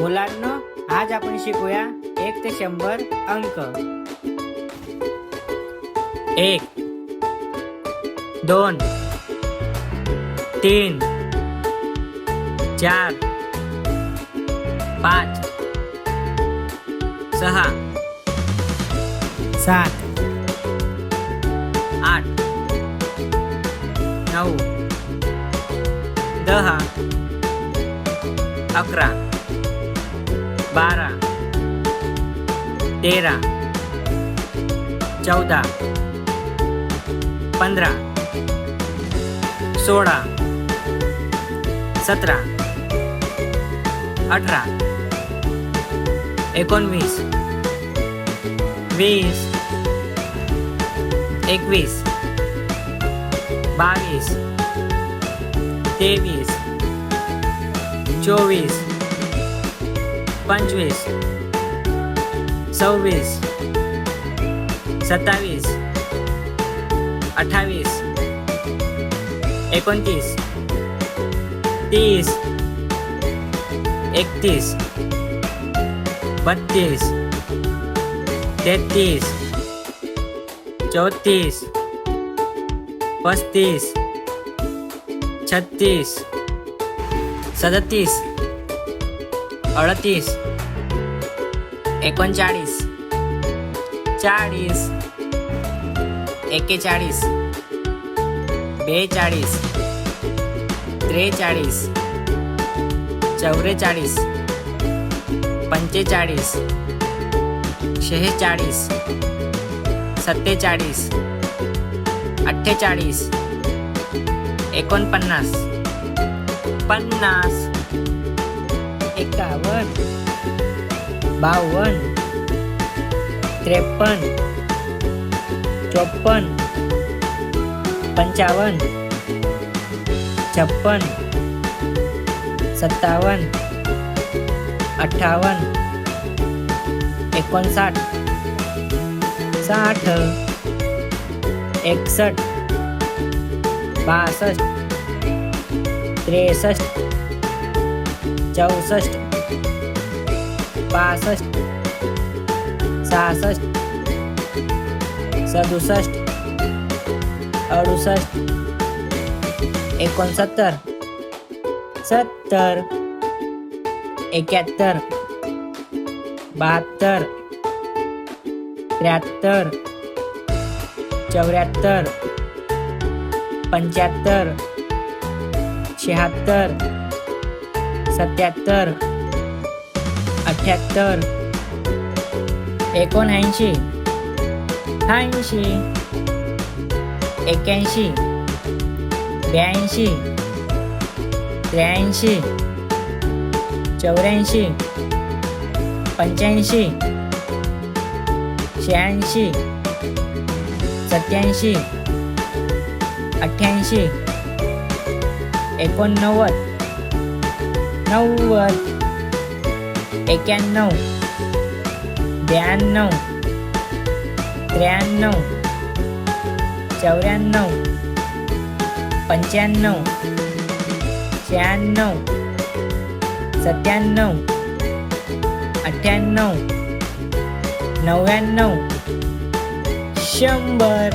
मुलांना आज आपण शिकूया एक ते शंभर अंक. एक दोन तीन चार पाच सहा सात आठ नऊ दहा अकरा. बारह तेरह चौदह पंद्रह सोलह सत्रह अठारह एक वीस एकवीस बावीस तेवीस चौबीस पंचवीस सव्वीस सत्तावीस अठ्ठावीस एकोणतीस तीस एकतीस बत्तीस तेहतीस चौतीस पस्तीस छत्तीस सदतीस अडतीस. एकोणचाळीस. चाळीस. एक्केचाळीस. बेचाळीस. त्रेचाळीस. चौवेचाळीस पंचेचाळीस. शेहेचाळीस. सत्तेचाळीस. अठ्ठेचाळीस. एकोणपन्नास. पन्नास. एकावन्न बावन्न त्रेपन्न चोपन्न पंचावन्न छप्पन्न सत्तावन्न अठ्ठावन्न एकोणसाठ साठ एकसष्ट बासष्ट त्रेसष्ट चौसष्ट पासष्ट सहासष्ट सदुसष्ट अडुसष्ट एकोणसत्तर सत्तर एकाहत्तर बहात्तर त्र्याहत्तर चौऱ्याहत्तर पंच्याहत्तर शहात्तर सत्याहत्तर अठ्ठ्याहत्तर एकोणऐंशी ऐंशी एक्याऐंशी ब्याऐंशी त्र्याऐंशी चौऱ्याऐंशी पंच्याऐंशी शहाऐंशी सत्याऐंशी अठ्ठ्याऐंशी एकोणनव्वद. know uh, they can know બ્યાણું ત્ર્યાણું ચોરાણું પંચાણું છ્યાણું સત્યાણું અઠ્યાણું નવ્યાણું શંભર